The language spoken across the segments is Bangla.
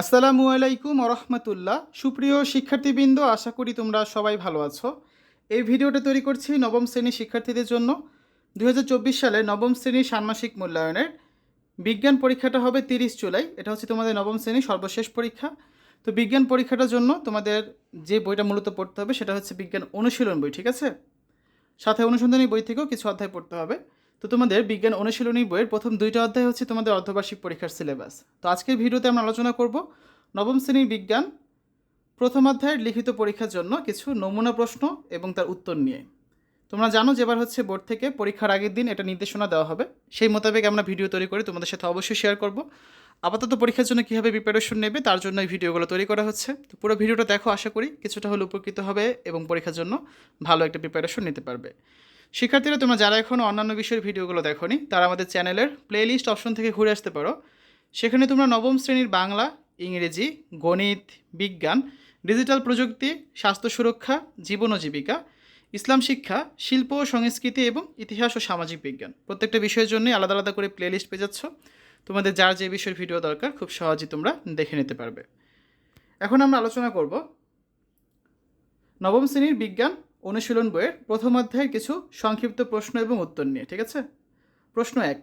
আসসালামু আলাইকুম রহমতুল্লাহ সুপ্রিয় শিক্ষার্থীবৃন্দ, আশা করি তোমরা সবাই ভালো আছো। এই ভিডিওটা তৈরি করছি নবম শ্রেণির শিক্ষার্থীদের জন্য। দুই সালে নবম শ্রেণির ষান্মাসিক মূল্যায়নের। বিজ্ঞান পরীক্ষাটা হবে তিরিশ জুলাই। এটা হচ্ছে তোমাদের নবম শ্রেণির সর্বশেষ পরীক্ষা। তো বিজ্ঞান পরীক্ষাটার জন্য তোমাদের যে বইটা মূলত পড়তে হবে সেটা হচ্ছে বিজ্ঞান অনুশীলন বই, ঠিক আছে? সাথে অনুসন্ধানী বই থেকেও কিছু অধ্যায় পড়তে হবে। তো তোমাদের বিজ্ঞান অনুশীলনী বইয়ের প্রথম দুইটা অধ্যায় হচ্ছে তোমাদের অর্ধবার্ষিক পরীক্ষার সিলেবাস। তো আজকের ভিডিওতে আমরা আলোচনা করব নবম শ্রেণির বিজ্ঞান, প্রথম অধ্যায়ের লিখিত পরীক্ষার জন্য কিছু নমুনা প্রশ্ন এবং তার উত্তর নিয়ে। তোমরা জানো যে এবার হচ্ছে বোর্ড থেকে পরীক্ষার আগের দিন এটা নির্দেশনা দেওয়া হবে। সেই মোতাবেক আমরা ভিডিও তৈরি করে তোমাদের সাথে অবশ্যই শেয়ার করব। আপাতত পরীক্ষার জন্য কীভাবে প্রিপারেশন নেবে তার জন্য এই ভিডিওগুলো তৈরি করা হচ্ছে। তো পুরো ভিডিওটা দেখো, আশা করি কিছুটা হলে উপকৃত হবে এবং পরীক্ষার জন্য ভালো একটা প্রিপারেশন নিতে পারবে। শিক্ষার্থীরা, তোমরা যারা এখনও অন্যান্য বিষয়ের ভিডিওগুলো দেখোনি, তারা আমাদের চ্যানেলের প্লেলিস্ট অপশন থেকে ঘুরে আসতে পারো। সেখানে তোমরা নবম শ্রেণির বাংলা, ইংরেজি, গণিত, বিজ্ঞান ডিজিটাল প্রযুক্তি, স্বাস্থ্য সুরক্ষা, জীবন ও জীবিকা, ইসলাম শিক্ষা, শিল্প ও সংস্কৃতি এবং ইতিহাস ও সামাজিক বিজ্ঞান। প্রত্যেকটা বিষয়ের জন্যই আলাদা আলাদা করে প্লেলিস্ট পেয়ে যাচ্ছ। তোমাদের যার যে বিষয়ের ভিডিও দরকার, খুব সহজেই তোমরা দেখে নিতে পারবে। এখন আমরা আলোচনা করব নবম শ্রেণির বিজ্ঞান অনুশীলন বইয়ের প্রথম অধ্যায়ের কিছু সংক্ষিপ্ত প্রশ্ন এবং উত্তর নিয়ে, ঠিক আছে? প্রশ্ন এক,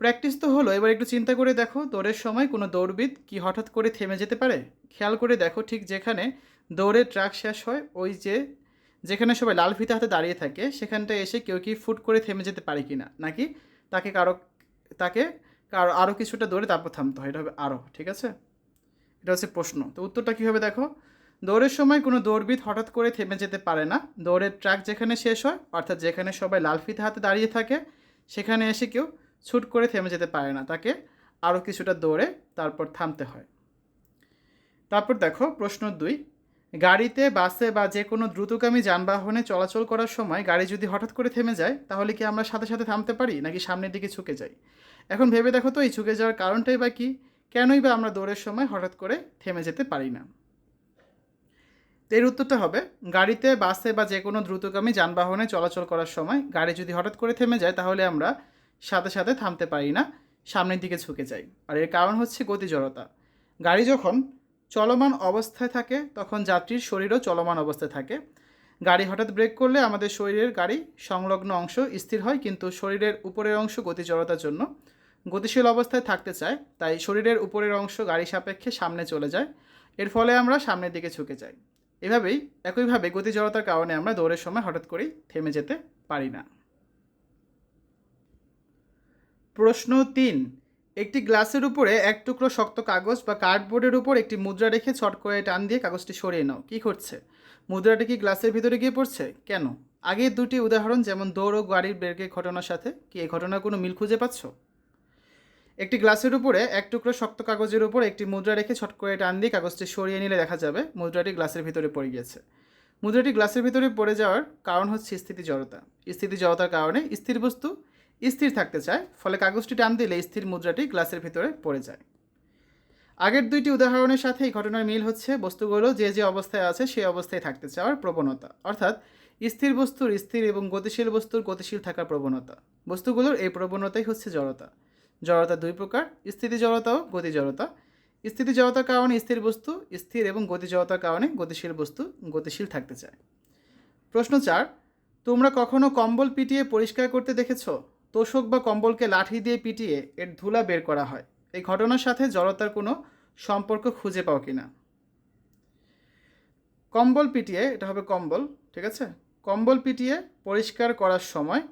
প্র্যাকটিস তো হলো, এবার একটু চিন্তা করে দেখো, দৌড়ের সময় কোনো দৌড়বিদ কি হঠাৎ করে থেমে যেতে পারে? খেয়াল করে দেখো ঠিক যেখানে দৌড়ের ট্র্যাক শেষ হয়, ওই যে, যেখানে সবাই লাল ফিতে হাতে দাঁড়িয়ে থাকে, সেখানটায় এসে কেউ কি ফুট করে থেমে যেতে পারে কি না নাকি তাকে কারও তাকে কারও আরও কিছুটা দৌড়ে তারপর থামতে হয়? এটা হবে আরও, ঠিক আছে? এটা হচ্ছে প্রশ্ন। তো উত্তরটা কী হবে দেখো? দৌড়ের সময় কোনো দৌড়বিদ হঠাৎ করে থেমে যেতে পারে না। দৌড়ের ট্র্যাক যেখানে শেষ হয়, অর্থাৎ যেখানে সবাই লাল ফিতে হাতে দাঁড়িয়ে থাকে, সেখানে এসে কেউ ছুট করে থেমে যেতে পারে না। তাকে আরও কিছুটা দৌড়ে তারপর থামতে হয়। তারপর দেখো, প্রশ্ন দুই। গাড়িতে, বাসে বা যে কোনো দ্রুতগামী যানবাহনে চলাচল করার সময় গাড়ি যদি হঠাৎ করে থেমে যায়, তাহলে কি আমরা সাথে সাথে থামতে পারি, নাকি সামনের দিকে ঝুঁকে যাই? এখন ভেবে দেখো তো, এই ঝুঁকে যাওয়ার কারণটাই বা কি? কেনই বা আমরা দৌড়ের সময় হঠাৎ করে থেমে যেতে পারি না? এর উত্তরটা হবে, গাড়িতে, বাসে বা যে কোনো দ্রুতগামী যানবাহনে চলাচল করার সময় গাড়ি যদি হঠাৎ করে থেমে যায় তাহলে আমরা সাথে সাথে থামতে পারি না, সামনের দিকে ঝুঁকে যাই। আর এর কারণ হচ্ছে গতি জড়তা। গাড়ি যখন চলমান অবস্থায় থাকে, তখন যাত্রীর শরীরও চলমান অবস্থায় থাকে। গাড়ি হঠাৎ ব্রেক করলে আমাদের শরীরের গাড়ি সংলগ্ন অংশ স্থির হয়, কিন্তু শরীরের উপরের অংশ গতি জড়তার জন্য গতিশীল অবস্থায় থাকতে চায়, তাই শরীরের উপরের অংশ গাড়ি সাপেক্ষে সামনে চলে যায়। এর ফলে আমরা সামনের দিকে ঝুঁকে যাই। এভাবেই, একইভাবে গতি জড়তার কারণে আমরা দৌড়ের সময় হঠাৎ করেই থেমে যেতে পারি না। প্রশ্ন তিন, একটি গ্লাসের উপরে এক টুকরো শক্ত কাগজ বা কার্ডবোর্ডের উপর একটি মুদ্রা রেখে ছট করে টান দিয়ে কাগজটি সরিয়ে নাও। কী করছে মুদ্রাটি কি গ্লাসের ভিতরে গিয়ে পড়ছে? কেন? আগের দুটি উদাহরণ যেমন দৌড় ও গাড়ির ব্রেকের ঘটনার সাথে কি এই ঘটনার কোনো মিল খুঁজে পাচ্ছ? একটি গ্লাসের উপরে এক টুকরো শক্ত কাগজের উপর একটি মুদ্রা রেখে ছট করে টান দিয়ে কাগজটি সরিয়ে নিলে দেখা যাবে মুদ্রাটি গ্লাসের ভিতরে পড়ে গিয়েছে। মুদ্রাটি গ্লাসের ভিতরে পড়ে যাওয়ার কারণ হচ্ছে স্থিতি জড়তা। স্থিতি জড়তার কারণে স্থির বস্তু স্থির থাকতে চায়, ফলে কাগজটি টান দিলে স্থির মুদ্রাটি গ্লাসের ভিতরে পড়ে যায়। আগের দুইটি উদাহরণের সাথে এই ঘটনার মিল হচ্ছে বস্তুগুলো যে যে অবস্থায় আছে সেই অবস্থায় থাকতে চাওয়ার প্রবণতা, অর্থাৎ স্থির বস্তুর স্থির এবং গতিশীল বস্তুর গতিশীল থাকার প্রবণতা। বস্তুগুলোর এই প্রবণতাই হচ্ছে জড়তা। জড়তা দুই প্রকার, স্থিতি জড়তা ও গতি জড়তা। স্থিতি জড়তার কারণে স্থির বস্তু, স্থির এবং গতি জড়তার কারণে গতিশীল বস্তু গতিশীল থাকতে চায়। প্রশ্ন চার, তোমরা কখনো কম্বল পিটিয়ে পরিষ্কার করতে দেখেছ? তোষক বা কম্বলকে লাঠি দিয়ে পিটিয়ে এর ধুলা বের করা হয়। এই ঘটনার সাথে জড়তার কোনো সম্পর্ক খুঁজে পাও কিনা? কম্বল পিটিয়ে, এটা হবে কম্বল, ঠিক আছে? কম্বল পিটিয়ে পরিষ্কার করার সময়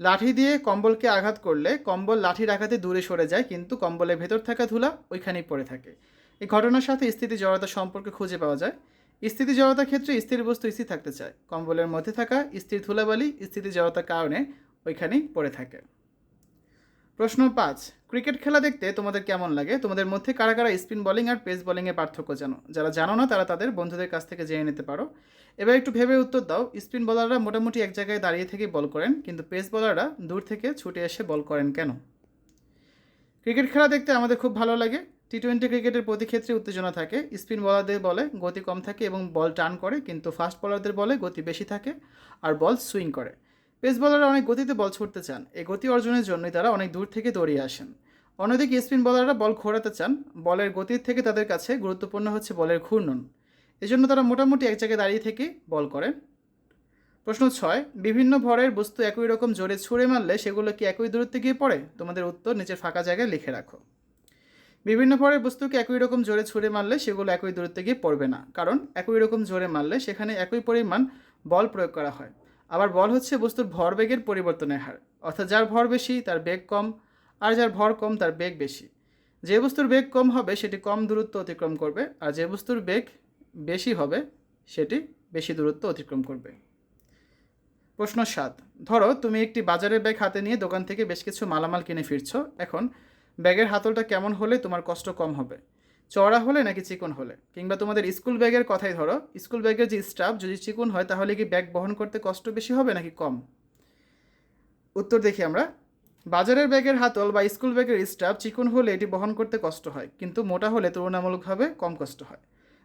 লাঠি দিয়ে কম্বলকে আঘাত করলে কম্বল লাঠির আঘাতে দূরে সরে যায়, কিন্তু কম্বলের ভেতর থাকা ধুলা ওইখানেই পড়ে থাকে। এই ঘটনার সাথে স্থিতি জড়তা সম্পর্কে খুঁজে পাওয়া যায়। স্থিতি জড়তার ক্ষেত্রে স্থির বস্তু স্থির থাকতে চায়। কম্বলের মধ্যে থাকা স্থির ধুলাবালি স্থিতি জড়তার কারণে ওইখানেই পড়ে থাকে। প্রশ্ন পাঁচ, ক্রিকেট খেলা দেখতে তোমাদের কেমন লাগে? তোমাদের মধ্যে কারা কারা স্পিন বোলিং আর পেস বোলিংয়ের পার্থক্য জানো? যারা জানো না, তারা তাদের বন্ধুদের কাছ থেকে জেনে নিতে পারো। এবার একটু ভেবে উত্তর দাও। স্পিন বলাররা মোটামুটি এক জায়গায় দাঁড়িয়ে থেকে বল করেন, কিন্তু পেস বলাররা দূর থেকে ছুটে এসে বল করেন কেন? ক্রিকেট খেলা দেখতে আমাদের খুব ভালো লাগে। টি টোয়েন্টি ক্রিকেটের প্রতি ক্ষেত্রে উত্তেজনা থাকে। স্পিন বলারদের বলে গতি কম থাকে এবং বল টার্ন করে, কিন্তু ফাস্ট বোলারদের বলে গতি বেশি থাকে আর বল সুইং করে। পেস বলাররা অনেক গতিতে বল ছুটতে চান। এই গতি অর্জনের জন্যই তারা অনেক দূর থেকে দৌড়িয়ে আসেন। অন্যদিকে স্পিন বলাররা বল ঘোরাতে চান। বলের গতির থেকে তাদের কাছে গুরুত্বপূর্ণ হচ্ছে বলের ঘূর্ণন। এজন্য তারা মোটামুটি এক জায়গায় দাঁড়িয়ে থেকে বল করেন প্রশ্ন ছয়, বিভিন্ন ভরের বস্তু একই রকম জোরে ছুঁড়ে মারলে সেগুলো কি একই দূরত্বে গিয়ে পড়ে? তোমাদের উত্তর নিচের ফাঁকা জায়গায় লিখে রাখো। বিভিন্ন ভরের বস্তুকে একই রকম জোরে ছুঁড়ে মারলে সেগুলো একই দূরত্বে গিয়ে পড়বে না, কারণ একই রকম জোরে মারলে সেখানে একই পরিমাণ বল প্রয়োগ করা হয়। আবার বল হচ্ছে বস্তুর ভরবেগের পরিবর্তনের হার, অর্থাৎ যার ভর বেশি তার বেগ কম, আর যার ভর কম তার বেগ বেশি। যে বস্তুর বেগ কম হবে সেটি কম দূরত্ব অতিক্রম করবে, আর যে বস্তুর বেগ বেশি হবে, সেটি বেশি দূরত্ব অতিক্রম করবে। প্রশ্ন সাত, ধরো তুমি একটি বাজারের ব্যাগ হাতে নিয়ে দোকান থেকে বেশ কিছু মালামাল কিনে ফিরছো, এখন ব্যাগের হাতলটা কেমন হলে তোমার কষ্ট কম হবে? চওড়া হলে নাকি চিকন হলে? কিংবা তোমাদের স্কুল ব্যাগের কথাই ধরো, স্কুল ব্যাগের যে স্টাফ যদি চিকন হয় তাহলে কি ব্যাগ বহন করতে কষ্ট বেশি হবে নাকি কম? উত্তর দেখি আমরা, বাজারের ব্যাগের হাতল বা স্কুল ব্যাগের স্টাফ চিকন হলে এটি বহন করতে কষ্ট হয়, কিন্তু মোটা হলে তুলনামূলকভাবে কম কষ্ট হয়।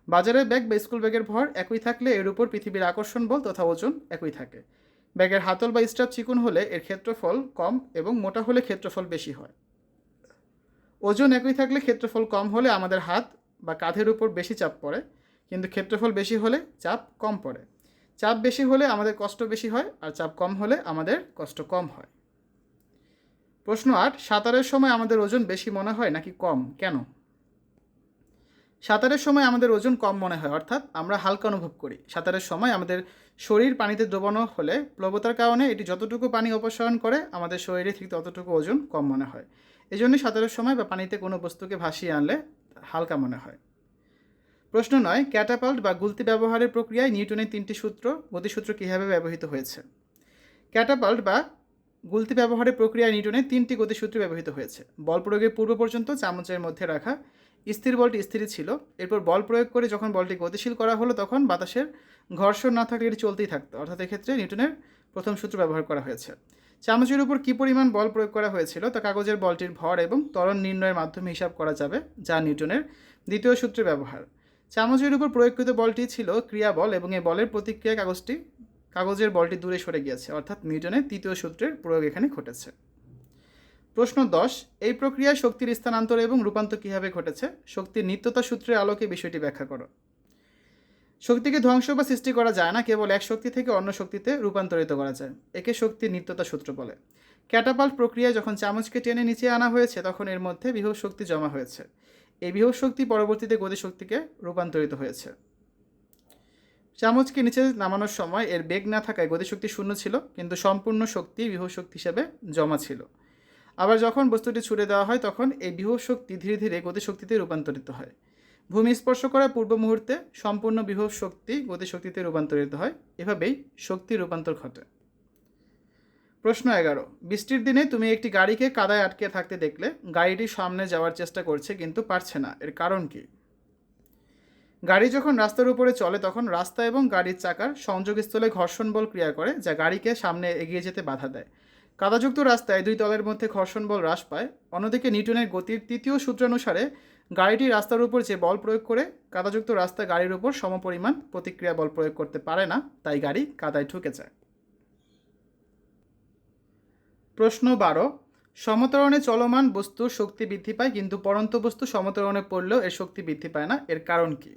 বাজারের ব্যাগ বা স্কুল ব্যাগের ভর একই থাকলে এর উপর পৃথিবীর আকর্ষণ বল তথা ওজন একই থাকে। ব্যাগের হাতল বা স্টাফ চিকুন হলে এর ক্ষেত্রফল কম এবং মোটা হলে ক্ষেত্রফল বেশি হয়। ওজন একই থাকলে ক্ষেত্রফল কম হলে আমাদের হাত বা কাঁধের উপর বেশি চাপ পড়ে, কিন্তু ক্ষেত্রফল বেশি হলে চাপ কম পড়ে। চাপ বেশি হলে আমাদের কষ্ট বেশি হয় আর চাপ কম হলে আমাদের কষ্ট কম হয়। প্রশ্ন আট, সাঁতারের সময় আমাদের ওজন বেশি মনে হয় নাকি কম? কেন? সাঁতারের সময় আমাদের ওজন কম মনে হয়, অর্থাৎ আমরা হালকা অনুভব করি। সাঁতারের সময় আমাদের শরীর পানিতে ডোবানো হলে প্লবতার কারণে এটি যতটুকু পানি অপসারণ করে, আমাদের শরীরে ঠিক ততটুকু ওজন কম মনে হয়। এই জন্যই সাঁতারের সময় বা পানিতে কোনো বস্তুকে ভাসিয়ে আনলে হালকা মনে হয়। প্রশ্ন নয়, ক্যাটাপাল্ট বা গুলতি ব্যবহারের প্রক্রিয়ায় নিউটনের তিনটি সূত্র, গতিসূত্র কীভাবে ব্যবহৃত হয়েছে? ক্যাটাপাল্ট বা গুলতি ব্যবহারের প্রক্রিয়ায় নিউটনের তিনটি গতিসূত্র ব্যবহৃত হয়েছে। বল প্রয়োগের পূর্ব পর্যন্ত চামচের মধ্যে রাখা স্থির বলটি স্থির ছিল। এরপর বল প্রয়োগ করে যখন বলটি গতিশীল করা হলো তখন বাতাসের ঘর্ষণ না থাকলে এটি চলতেই থাকতো। অর্থাৎ এক্ষেত্রে নিউটনের প্রথম সূত্র ব্যবহার করা হয়েছে। চামচের উপর কী পরিমাণ বল প্রয়োগ করা হয়েছিল তা কাগজের বলটির ভর এবং ত্বরণ নির্ণয়ের মাধ্যমে হিসাব করা যাবে, যা নিউটনের দ্বিতীয় সূত্রে ব্যবহার। চামচের উপর প্রয়োগকৃত বলটি ছিল ক্রিয়া বল এবং এই বলের প্রতিক্রিয়া কাগজটি কাগজের বলটি দূরে সরে গিয়েছে, অর্থাৎ নিউটনের তৃতীয় সূত্রের প্রয়োগ এখানে ঘটেছে। প্রশ্ন দশ, এই প্রক্রিয়ায় শক্তির স্থানান্তর এবং রূপান্তর কীভাবে ঘটেছে? শক্তির নিত্যতা সূত্রের আলোকে বিষয়টি ব্যাখ্যা করো। শক্তিকে ধ্বংস বা সৃষ্টি করা যায় না, কেবল এক শক্তি থেকে অন্য শক্তিতে রূপান্তরিত করা যায়। একে শক্তির নিত্যতা সূত্র বলে। ক্যাটাপাল্ট প্রক্রিয়ায় যখন চামচকে টেনে নিচে আনা হয়েছে, তখন এর মধ্যে বিভব শক্তি জমা হয়েছে। এই বিভব শক্তি পরবর্তীতে গতিশক্তিকে রূপান্তরিত হয়েছে। চামচকে নিচে নামানোর সময় এর বেগ না থাকায় গতিশক্তি শূন্য ছিল, কিন্তু সম্পূর্ণ শক্তি বিভব শক্তি হিসেবে জমা ছিল। আবার যখন বস্তুটি ছুড়ে দেওয়া হয়, তখন এই বিভব শক্তি ধীরে ধীরে গতিশক্তিতে রূপান্তরিত হয়। ভূমি স্পর্শ করার পূর্ব মুহূর্তে সম্পূর্ণ বিভব শক্তি গতিশক্তিতে রূপান্তরিত হয়, এভাবেই শক্তির রূপান্তর ঘটে। প্রশ্ন এগারো। বৃষ্টির দিনে তুমি একটি গাড়িকে কাদায় আটকে থাকতে দেখলে গাড়িটি সামনে যাওয়ার চেষ্টা করছে, কিন্তু পারছে না। এর কারণ কি? গাড়ি যখন রাস্তার উপরে চলে, তখন রাস্তা এবং গাড়ির চাকার সংযোগস্থলে ঘর্ষণ বল ক্রিয়া করে, যা গাড়িকে সামনে এগিয়ে যেতে বাধা দেয়। কাদাযুক্ত রাস্তায় দুই তলের মধ্যে ঘর্ষণ বল হ্রাস পায়। অন্যদিকে নিউটনের গতির তৃতীয় সূত্রানুসারে গাড়িটি রাস্তার উপর যে বল প্রয়োগ করে, কাদাযুক্ত রাস্তা গাড়ির উপর সমপরিমাণ প্রতিক্রিয়া বল প্রয়োগ করতে পারে না, তাই গাড়ি কাদায় ঠুকে যায়। প্রশ্ন বারো, সমতরণে চলমান বস্তুর শক্তি বৃদ্ধি পায়, কিন্তু পরন্ত বস্তু সমতরণে পড়লেও এর শক্তি বৃদ্ধি পায় না, এর কারণ কি?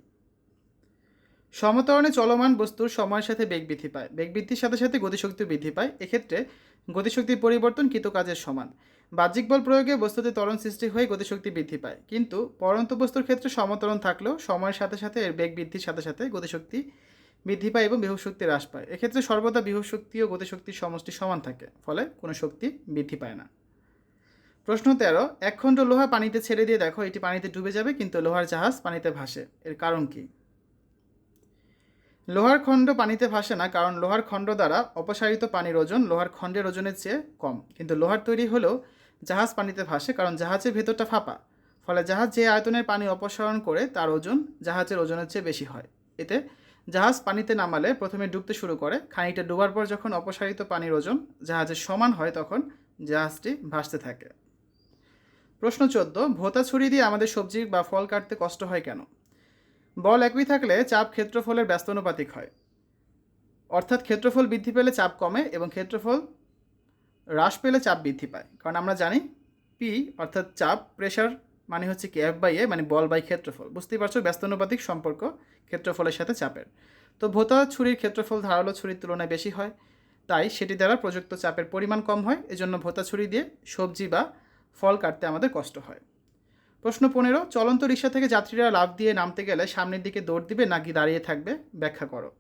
সমতরণে চলমান বস্তুর সময়ের সাথে বেগ বৃদ্ধি পায়। বেগ বৃদ্ধির সাথে সাথে গতিশক্তি বৃদ্ধি পায়। এক্ষেত্রে গতিশক্তির পরিবর্তন কৃত কাজের সমান। বাহ্যিক বল প্রয়োগে বস্তুতে ত্বরণ সৃষ্টি হয়ে গতিশক্তি বৃদ্ধি পায়। কিন্তু পরন্ত বস্তুর ক্ষেত্রে সমতরণ থাকলেও সময়ের সাথে সাথে এর বেগ বৃদ্ধির সাথে সাথে গতিশক্তি বৃদ্ধি পায় এবং বিভব শক্তি হ্রাস পায়। এক্ষেত্রে সর্বদা বিভব ও গতিশক্তির সমষ্টি সমান থাকে, ফলে কোনো শক্তি বৃদ্ধি পায় না। প্রশ্ন তেরো এক খণ্ড লোহা পানিতে ছেড়ে দিয়ে দেখো, এটি পানিতে ডুবে যাবে, কিন্তু লোহার জাহাজ পানিতে ভাসে। এর কারণ কি? লোহার খণ্ড পানিতে ভাসে না, কারণ লোহার খণ্ড দ্বারা অপসারিত পানির ওজন লোহার খণ্ডের ওজনের চেয়ে কম। কিন্তু লোহার তৈরি হলেও জাহাজ পানিতে ভাসে, কারণ জাহাজের ভেতরটা ফাঁপা। ফলে জাহাজ যে আয়তনের পানি অপসারণ করে, তার ওজন জাহাজের ওজনের চেয়ে বেশি হয়। এতে জাহাজ পানিতে নামালে প্রথমে ডুবতে শুরু করে। খানিকটা ডুবার পর যখন অপসারিত পানির ওজন জাহাজের সমান হয়, তখন জাহাজটি ভাসতে থাকে। প্রশ্ন চোদ্দ, ভোতা ছুরি দিয়ে আমাদের সবজি বা ফল কাটতে কষ্ট হয় কেন? বল একই থাকলে চাপ ক্ষেত্রফলের ব্যস্তানুপাতিক হয়। অর্থাৎ ক্ষেত্রফল বৃদ্ধি পেলে চাপ কমে এবং ক্ষেত্রফল হ্রাস পেলে চাপ বৃদ্ধি পায়। কারণ আমরা জানি পি অর্থাৎ চাপ প্রেশার মানে হচ্ছে কি এফ বাই এ মানে বল বাই ক্ষেত্রফল। বুঝতেই পারছ? ব্যস্তানুপাতিক সম্পর্ক ক্ষেত্রফলের সাথে চাপের। তো ভোতা ছুরির ক্ষেত্রফল ধারালো ছুরির তুলনায় বেশি হয়, তাই সেটি দ্বারা প্রযুক্ত চাপের পরিমাণ কম হয়। এজন্য ভোতা ছুরি দিয়ে সবজি বা ফল কাটতে আমাদের কষ্ট হয়। প্রশ্ন পনেরো, চলন্ত রিক্সা থেকে যাত্রীরা লাভ দিয়ে নামতে গেলে সামনের দিকে দৌড় দিবে নাকি দাঁড়িয়ে থাকবে? ব্যাখ্যা করো।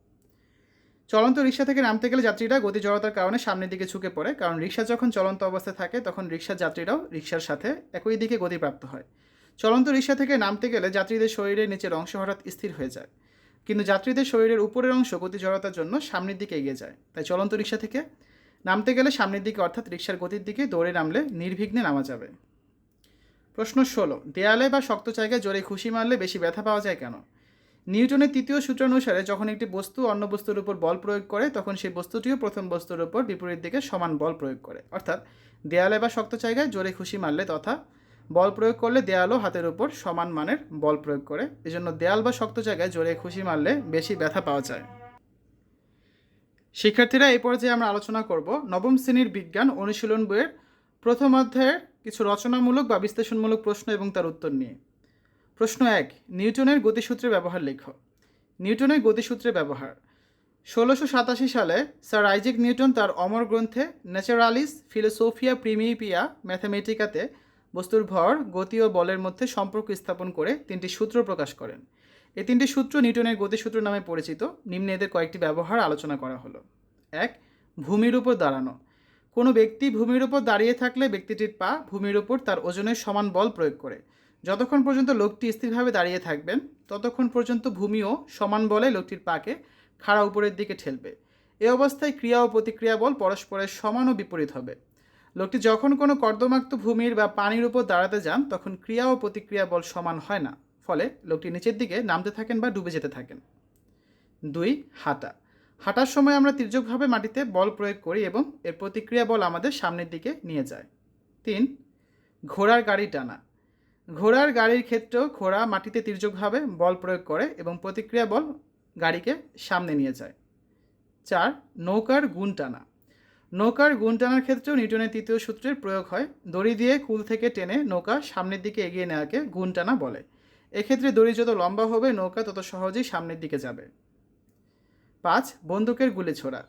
চলন্ত রিক্সা থেকে নামতে গেলে যাত্রীরা গতি জড়তার কারণে সামনের দিকে ঝুঁকে পড়ে, কারণ রিক্সা যখন চলন্ত অবস্থায় থাকে, তখন রিক্সার যাত্রীরাও রিক্সার সাথে একই দিকে গতিপ্রাপ্ত হয়। চলন্ত রিক্সা থেকে নামতে গেলে যাত্রীদের শরীরের নিচের অংশ হঠাৎ স্থির হয়ে যায়, কিন্তু যাত্রীদের শরীরের উপরের অংশ গতি জড়তার জন্য সামনের দিকে এগিয়ে যায়। তাই চলন্ত রিক্সা থেকে নামতে গেলে সামনের দিকে, অর্থাৎ রিক্সার গতির দিকে দৌড়ে নামলে নির্বিঘ্নে নামা যাবে। প্রশ্ন ষোলো, দেয়ালে বা শক্ত জায়গায় জোরে খুশি মারলে বেশি ব্যথা পাওয়া যায় কেন? নিউটনের তৃতীয় সূত্রানুসারে যখন একটি বস্তু অন্য বস্তুর উপর বল প্রয়োগ করে, তখন সেই বস্তুটিও প্রথম বস্তুর উপর বিপরীত দিকে সমান বল প্রয়োগ করে। অর্থাৎ দেয়ালে বা শক্ত জায়গায় জোরে খুশি মারলে তথা বল প্রয়োগ করলে দেয়ালও হাতের উপর সমান মানের বল প্রয়োগ করে। এজন্য দেয়াল বা শক্ত জায়গায় জোরে খুশি মারলে বেশি ব্যথা পাওয়া যায়। শিক্ষার্থীরা এই পর্যায়ে আমরা আলোচনা করব নবম শ্রেণির বিজ্ঞান অনুশীলন বইয়ের প্রথম অধ্যায়ের কিছু রচনামূলক বা বিশ্লেষণমূলক প্রশ্ন এবং তার উত্তর নিয়ে। প্রশ্ন এক, নিউটনের গতিসূত্রের ব্যবহার লেখ। নিউটনের গতিসূত্রের ব্যবহার। ষোলোশো সাতাশি সালে স্যার আইজেক নিউটন তার অমর গ্রন্থে ন্যাচারালিস ফিলোসোফিয়া প্রিমিপিয়া ম্যাথামেটিকাতে বস্তুর ভর, গতি ও বলের মধ্যে সম্পর্ক স্থাপন করে তিনটি সূত্র প্রকাশ করেন। এই তিনটি সূত্র নিউটনের গতিসূত্র নামে পরিচিত। নিম্নে এদের কয়েকটি ব্যবহার আলোচনা করা হলো। এক, ভূমির উপর দাঁড়ানো। কোনো ব্যক্তি ভূমির উপর দাঁড়িয়ে থাকলে ব্যক্তিটির পা ভূমির উপর তার ওজনের সমান বল প্রয়োগ করে। যতক্ষণ পর্যন্ত লোকটি স্থিরভাবে দাঁড়িয়ে থাকবেন, ততক্ষণ পর্যন্ত ভূমিও সমান বলে লোকটির পাকে খাড়া উপরের দিকে ঠেলবে। এ অবস্থায় ক্রিয়া ও প্রতিক্রিয়া বল পরস্পরের সমান ও বিপরীত হবে। লোকটি যখন কোনো কর্দমাক্ত ভূমির বা পানির উপর দাঁড়াতে যান, তখন ক্রিয়া ও প্রতিক্রিয়া বল সমান হয় না। ফলে লোকটি নিচের দিকে নামতে থাকেন বা ডুবে যেতে থাকেন। দুই, হাঁটা। হাঁটার সময় আমরা তির্যকভাবে মাটিতে বল প্রয়োগ করি এবং এর প্রতিক্রিয়া বল আমাদের সামনের দিকে নিয়ে যায়। তিন, ঘোড়ার গাড়ি টানা। ঘোড়ার গাড়ির ক্ষেত্রেও ঘোড়া মাটিতে তির্যকভাবে বল প্রয়োগ করে এবং প্রতিক্রিয়া বল গাড়িকে সামনে নিয়ে যায়। চার, নৌকার গুণ টানা। নৌকার গুণ টানার ক্ষেত্রেও নিউটনের তৃতীয় সূত্রের প্রয়োগ হয়। দড়ি দিয়ে কুল থেকে টেনে নৌকা সামনের দিকে এগিয়ে নেওয়াকে গুণ টানা বলে। এক্ষেত্রে দড়ি যত লম্বা হবে, নৌকা তত সহজেই সামনের দিকে যাবে। পাঁচ, বন্দুকের গুলি ছোড়া।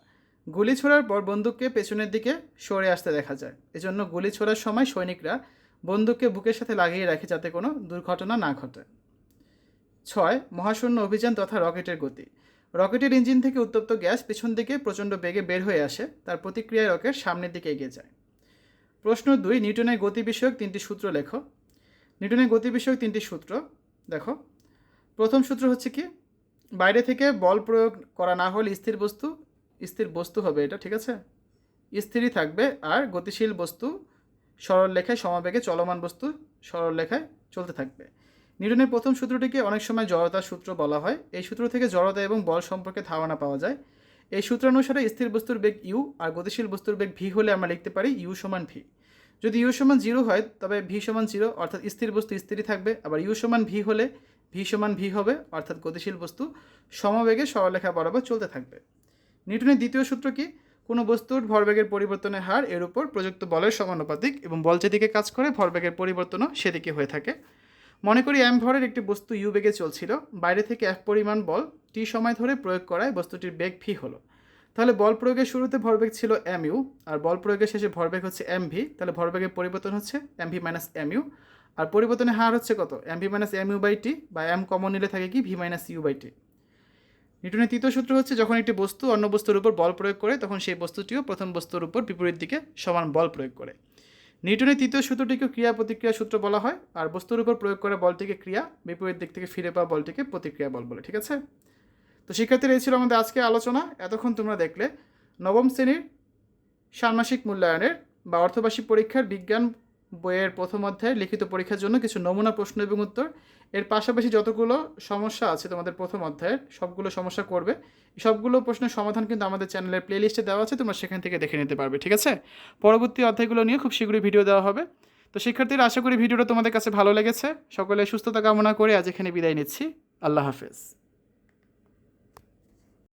গুলি ছোড়ার পর বন্দুককে পেছনের দিকে সরে আসতে দেখা যায়। এজন্য গুলি ছোড়ার সময় সৈনিকরা বন্দুককে বুকের সাথে লাগিয়ে রাখে যাতে কোনো দুর্ঘটনা না ঘটে। ছয়, মহাশূন্য অভিযান তথা রকেটের গতি। রকেটের ইঞ্জিন থেকে উত্তপ্ত গ্যাস পেছন দিকে প্রচণ্ড বেগে বের হয়ে আসে, তার প্রতিক্রিয়ায় রকেট সামনের দিকে এগিয়ে যায়। প্রশ্ন দুই, নিউটনের গতি বিষয়ক তিনটি সূত্র লেখো। নিউটনের গতি বিষয়ক তিনটি সূত্র, দেখো। প্রথম সূত্র হচ্ছে কি? বাইরে থেকে বল প্রয়োগ করা না হলে স্থির বস্তু স্থির বস্তু হবে এটা, ঠিক আছে? স্থিরই থাকবে আর গতিশীল বস্তু সরল লেখায় সমাবেগে চলমান বস্তু সরল লেখায় চলতে থাকবে। নিউটনের প্রথম সূত্রটিকে অনেক সময় জড়তার সূত্র বলা হয়। এই সূত্র থেকে জড়তা এবং বল সম্পর্কে ধারণা পাওয়া যায়। এই সূত্রানুসারে স্থির বস্তুর বেগ ইউ আর গতিশীল বস্তুর বেগ ভি হলে আমরা লিখতে পারি ইউ সমান ভি যদি ইউ সমান জিরো হয়, তবে ভি সমান জিরো অর্থাৎ স্থির বস্তু স্থিরই থাকবে। আবার ইউ সমান ভি হলে ভি সমান ভি হবে, অর্থাৎ গতিশীল বস্তু, সমবেগে সরলরেখা বরাবর চলতে থাকবে। নিউটনের দ্বিতীয় সূত্র কি? কোনো বস্তুর ভরবেগের পরিবর্তনের হার এর উপর প্রযুক্ত বলের সমানুপাতিক এবং বল যেদিকে কাজ করে, ভরবেগের পরিবর্তনও সেদিকে হয়ে থাকে। মনে করি এম ভরের একটি বস্তু ইউ বেগে চলছিল, বাইরে থেকে এক পরিমাণ বল টি সময় ধরে প্রয়োগ করায় বস্তুটির বেগ ভি হলো। তাহলে বল প্রয়োগের শুরুতে ভরবেগ ছিল এম ইউ আর বল প্রয়োগের শেষে ভরবেগ হচ্ছে এম ভি তাহলে ভরবেগের পরিবর্তন হচ্ছে M V minus M U আর পরিবর্তনের হার হচ্ছে কত? M V minus M U by T বা এম কমন নিলে থাকে কি? V minus U by T নিউটনের তৃতীয় সূত্র হচ্ছে যখন একটি বস্তু অন্য বস্তুর উপর বল প্রয়োগ করে, তখন সেই বস্তুটিও প্রথম বস্তুর উপর বিপরীত দিকে সমান বল প্রয়োগ করে। নিউটনের তৃতীয় সূত্রটিকে ক্রিয়া প্রতিক্রিয়া সূত্র বলা হয়, আর বস্তুর উপর প্রয়োগ করে বলটিকে ক্রিয়া, বিপরীত দিক থেকে ফিরে পাওয়া বলটিকে প্রতিক্রিয়া বল বলে, ঠিক আছে? তো শিক্ষার্থীরা, এই ছিল আমাদের আজকে আলোচনা। এতক্ষণ তোমরা দেখলে, নবম শ্রেণির ষান্মাসিক মূল্যায়নের বা অর্থবার্ষিক পরীক্ষার বিজ্ঞান বইয়ের প্রথম অধ্যায়ে লিখিত পরীক্ষার জন্য কিছু নমুনা, প্রশ্ন এবং উত্তর। এর পাশাপাশি যতগুলো সমস্যা আছে তোমাদের প্রথম অধ্যায়ের, সবগুলো সমস্যা করবে। সবগুলো প্রশ্নের সমাধান কিন্তু আমাদের চ্যানেলের প্লেলিস্টে দেওয়া আছে, তোমরা সেখান থেকে দেখে নিতে পারবে, ঠিক আছে? পরবর্তী অধ্যায়গুলো নিয়ে খুব শীঘ্রই ভিডিও দেওয়া হবে। তো শিক্ষার্থীরা, আশা করি ভিডিওটা তোমাদের কাছে ভালো লেগেছে। সকলে সুস্থতা কামনা করে আজ এখানে বিদায় নিচ্ছি। আল্লাহ হাফেজ।